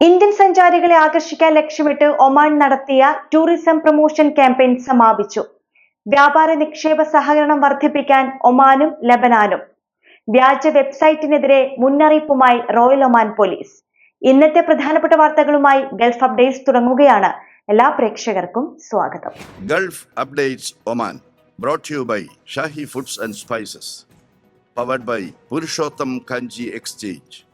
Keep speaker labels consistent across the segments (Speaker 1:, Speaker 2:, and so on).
Speaker 1: Indian സഞ്ചാരികളെ ആകർഷിക്കാൻ ലക്ഷ്യമിട്ട് ഒമാൻ നടത്തിയ ടൂറിസം പ്രൊമോഷൻ ക്യാമ്പയിൻ സമാപിച്ചു. വ്യാപാര നിക്ഷേപ സഹകരണം വർദ്ധിപ്പിക്കാൻ ഒമാനും ലബനാനും. വ്യാജ വെബ്സൈറ്റിനെതിരെ മുന്നറിയിപ്പുമായി റോയൽ ഒമാൻ പോലീസ്. ഇന്നത്തെ പ്രധാനപ്പെട്ട വാർത്തകളുമായി ഗൾഫ് അപ്ഡേറ്റ്സ് തുടങ്ങുകയാണ്. എല്ലാ പ്രേക്ഷകർക്കും സ്വാഗതം.
Speaker 2: Gulf updates Oman brought you by Shahi foods and spices powered by Purushottam Kanji exchange.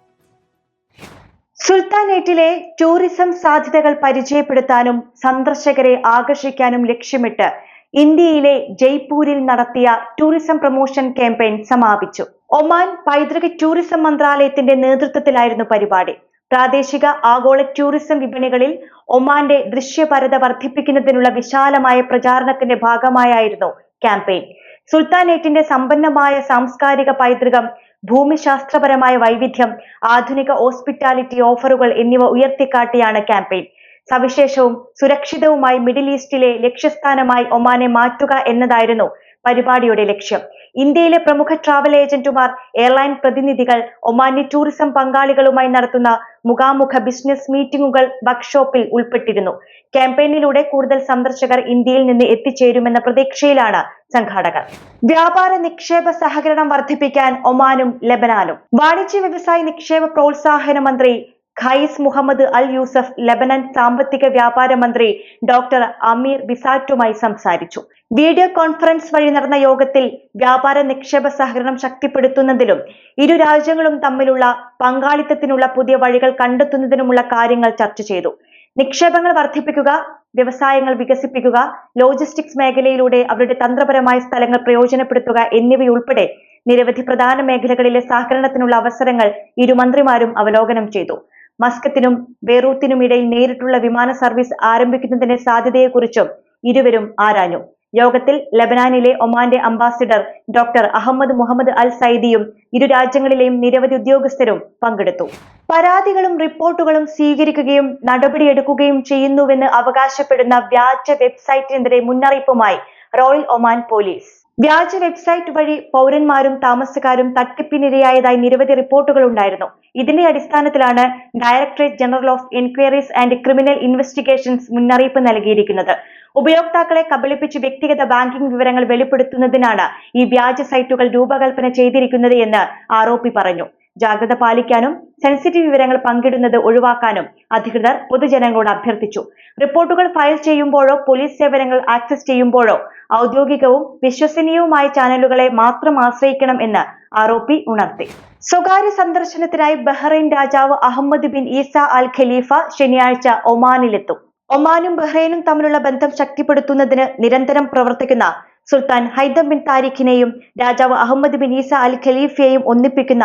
Speaker 1: സുൽത്താനേറ്റിലെ tourism സാധ്യതകൾ പരിചയപ്പെടുത്താനും സന്ദർശകരെ ആകർഷിക്കാനും ലക്ഷ്യമിട്ട് ഇന്ത്യയിലെ ജയ്പൂരിൽ നടത്തിയ ടൂറിസം പ്രൊമോഷൻ ക്യാമ്പയിൻ സമാപിച്ചു. ഒമാൻ പൈതൃക ടൂറിസം മന്ത്രാലയത്തിന്റെ നേതൃത്വത്തിലായിരുന്നു പരിപാടി. പ്രാദേശിക ആഗോള ടൂറിസം വിപണികളിൽ ഒമാന്റെ ദൃശ്യപരത വർദ്ധിപ്പിക്കുന്നതിനുള്ള വിശാലമായ പ്രചാരണത്തിന്റെ ഭാഗമായായിരുന്നു ക്യാമ്പയിൻ. സുൽത്താനേറ്റിന്റെ സമ്പന്നമായ സാംസ്കാരിക പൈതൃകം ഭൂമിശാസ്ത്രപരമായ വൈവിധ്യം ആധുനിക ഹോസ്പിറ്റാലിറ്റി ഓഫറുകൾ എന്നിവ ഉയർത്തിക്കാട്ടിയാണ് ക്യാമ്പയിൻ. സവിശേഷവും സുരക്ഷിതവുമായി മിഡിൽ ഈസ്റ്റിലെ ലക്ഷ്യസ്ഥാനമായി ഒമാനെ മാറ്റുക എന്നതായിരുന്നു പരിപാടിയുടെ ലക്ഷ്യം. ഇന്ത്യയിലെ പ്രമുഖ ട്രാവൽ ഏജന്റുമാർ എയർലൈൻ പ്രതിനിധികൾ ഒമാനി ടൂറിസം പങ്കാളികളുമായി നടത്തുന്ന മുഖാമുഖ ബിസിനസ് മീറ്റിംഗുകൾ വർക്ക്ഷോപ്പിൽ ഉൾപ്പെട്ടിരുന്നു. ക്യാമ്പയിനിലൂടെ കൂടുതൽ സന്ദർശകർ ഇന്ത്യയിൽ നിന്ന് എത്തിച്ചേരുമെന്ന പ്രതീക്ഷയിലാണ് സംഘാടകർ. വ്യാപാര നിക്ഷേപ സഹകരണം വർദ്ധിപ്പിക്കാൻ ഒമാനും ലബനാനും വാണിജ്യ വ്യവസായ നിക്ഷേപ പ്രോത്സാഹന മന്ത്രി Qais Mohammed Al Yusuf Lebanon സാമ്പത്തിക വ്യാപാര മന്ത്രി ഡോക്ടർ അമീർ ബിസാറ്റുമായി സംസാരിച്ചു. വീഡിയോ കോൺഫറൻസ് വഴി നടന്ന യോഗത്തിൽ വ്യാപാര നിക്ഷേപ സഹകരണം ശക്തിപ്പെടുത്തുന്നതിലും ഇരു രാജ്യങ്ങളും തമ്മിലുള്ള പങ്കാളിത്തത്തിനുള്ള പുതിയ വഴികൾ കണ്ടെത്തുന്നതിനുമുള്ള കാര്യങ്ങൾ ചർച്ച ചെയ്തു. നിക്ഷേപങ്ങൾ വർദ്ധിപ്പിക്കുക വ്യവസായങ്ങൾ വികസിപ്പിക്കുക ലോജിസ്റ്റിക്സ് മേഖലയിലൂടെ അവരുടെ തന്ത്രപരമായ സ്ഥലങ്ങൾ പ്രയോജനപ്പെടുത്തുക എന്നിവയുൾപ്പെടെ നിരവധി പ്രധാന മേഖലകളിലെ സഹകരണത്തിനുള്ള അവസരങ്ങൾ ഇരു മന്ത്രിമാരും അവലോകനം ചെയ്തു. മസ്കത്തിനും ബെയ്റൂത്തിനും ഇടയിൽ നേരിട്ടുള്ള വിമാന സർവീസ് ആരംഭിക്കുന്നതിന്റെ സാധ്യതയെക്കുറിച്ചും ഇരുവരും ആരാഞ്ഞു. യോഗത്തിൽ ലബനാനിലെ ഒമാന്റെ ambassador doctor Ahmed Mohammed Al സൈദിയും ഇരു രാജ്യങ്ങളിലെയും നിരവധി ഉദ്യോഗസ്ഥരും പങ്കെടുത്തു. പരാതികളും റിപ്പോർട്ടുകളും സ്വീകരിക്കുകയും നടപടിയെടുക്കുകയും ചെയ്യുന്നുവെന്ന് അവകാശപ്പെടുന്ന വ്യാജ വെബ്സൈറ്റിനെതിരെ മുന്നറിയിപ്പുമായി റോയൽ ഒമാൻ പോലീസ്. വ്യാജ വെബ്സൈറ്റ് വഴി പൗരന്മാരും താമസക്കാരും തട്ടിപ്പിനിരയായതായി നിരവധി റിപ്പോർട്ടുകൾ ഉണ്ടായിരുന്നു. ഇതിന്റെ അടിസ്ഥാനത്തിലാണ് directorate general of enquiries and criminal investigations മുന്നറിയിപ്പ് നൽകിയിരിക്കുന്നത്. ഉപയോക്താക്കളെ കബളിപ്പിച്ച് വ്യക്തിഗത ബാങ്കിംഗ് വിവരങ്ങൾ വെളിപ്പെടുത്തുന്നതിനാണ് ഈ വ്യാജ സൈറ്റുകൾ രൂപകൽപ്പന ചെയ്തിരിക്കുന്നത് എന്ന് ആരോപി പറഞ്ഞു. ജാഗ്രത പാലിക്കാനും സെൻസിറ്റീവ് വിവരങ്ങൾ പങ്കിടുന്നത് ഒഴിവാക്കാനും അധികൃതർ പൊതുജനങ്ങളോട് അഭ്യർത്ഥിച്ചു. റിപ്പോർട്ടുകൾ ഫയൽ ചെയ്യുമ്പോഴോ പോലീസ് സേവനങ്ങൾ ആക്സസ് ചെയ്യുമ്പോഴോ ഔദ്യോഗികവും വിശ്വസനീയവുമായ ചാനലുകളെ മാത്രം ആശ്രയിക്കണം എന്ന് ആരോപി ഉണർത്തി. സ്വകാര്യ സന്ദർശനത്തിനായി ബഹ്റൈൻ രാജാവ് Ahmed bin Isa Al Khalifa ശനിയാഴ്ച ഒമാനിലെത്തും. ഒമാനും ബഹ്റൈനും തമ്മിലുള്ള ബന്ധം ശക്തിപ്പെടുത്തുന്നതിന് നിരന്തരം പ്രവർത്തിക്കുന്ന സുൽത്താൻ ഹൈദം ബിൻ താരിഖിനെയും രാജാവ് അഹമ്മദ് ബിൻ ഈസ അൽ ഖലീഫയെയും ഒന്നിപ്പിക്കുന്ന